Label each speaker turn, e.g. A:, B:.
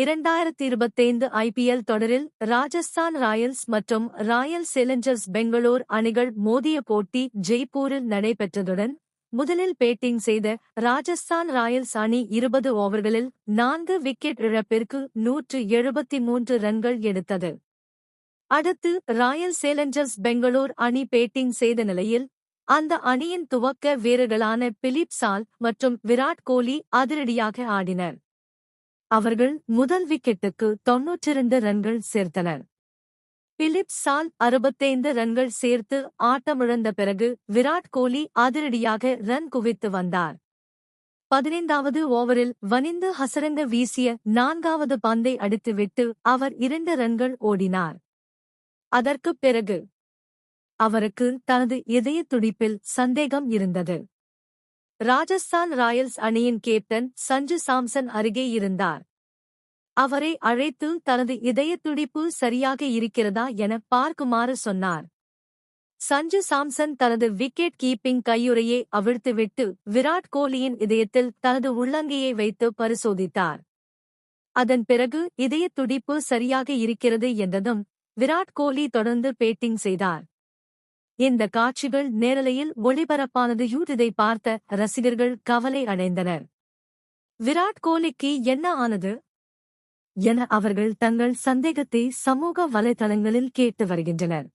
A: இரண்டாயிரத்தி இருபத்தைந்து ஐபிஎல் தொடரில் ராஜஸ்தான் ராயல்ஸ் மற்றும் ராயல் சேலஞ்சர்ஸ் பெங்களூர் அணிகள் மோதிய போட்டி ஜெய்ப்பூரில் நடைபெற்றதுடன் முதலில் பேட்டிங் செய்த ராஜஸ்தான் ராயல்ஸ் அணி இருபது ஓவர்களில் நான்கு விக்கெட் இழப்பிற்கு நூற்று எழுபத்தி மூன்று ரன்கள் எடுத்தது. அடுத்து ராயல் சேலஞ்சர்ஸ் பெங்களூர் அணி பேட்டிங் செய்த நிலையில் அந்த அணியின் துவக்க வீரர்களான பிலிப் சால் மற்றும் விராட் கோலி அதிரடியாக ஆடினர். அவர்கள் முதல் விக்கெட்டுக்கு தொன்னூற்றிரண்டு ரன்கள் சேர்த்தனர். பிலிப் சால் அறுபத்தைந்து ரன்கள் சேர்த்து ஆட்டமிழந்த பிறகு விராட் கோலி அதிரடியாக ரன் குவித்து வந்தார். பதினைந்தாவது ஓவரில் வனிந்து ஹசரங்க வீசிய நான்காவது பந்தை அடித்துவிட்டு அவர் இரண்டு ரன்கள் ஓடினார். அதற்குப் பிறகு அவருக்கு தனது இதய துடிப்பில் சந்தேகம் இருந்தது. ராஜஸ்தான் ராயல்ஸ் அணியின் கேப்டன் சஞ்சு சாம்சன் அருகே இருந்தார். அவரை அழைத்து தனது இதய துடிப்பு சரியாக இருக்கிறதா என பார்க்குமாறு சொன்னார். சஞ்சு சாம்சன் தனது விக்கெட் கீப்பிங் கையுறையை அவிழ்த்துவிட்டு விராட் கோலியின் இதயத்தில் தனது உள்ளங்கையை வைத்து பரிசோதித்தார். அதன் பிறகு இதய துடிப்பு சரியாக இருக்கிறது என்றதும் விராட் கோலி தொடர்ந்து பேட்டிங் செய்தார். இந்த காட்சிகள் நேரலையில் ஒளிபரப்பானது இதை பார்த்த ரசிகர்கள் கவலை அடைந்தனர். விராட் கோலிக்கு என்ன ஆனது? என அவர்கள் தங்கள் சந்தேகத்தை சமூக வலைதளங்களில் கேட்டு வருகின்றனர்.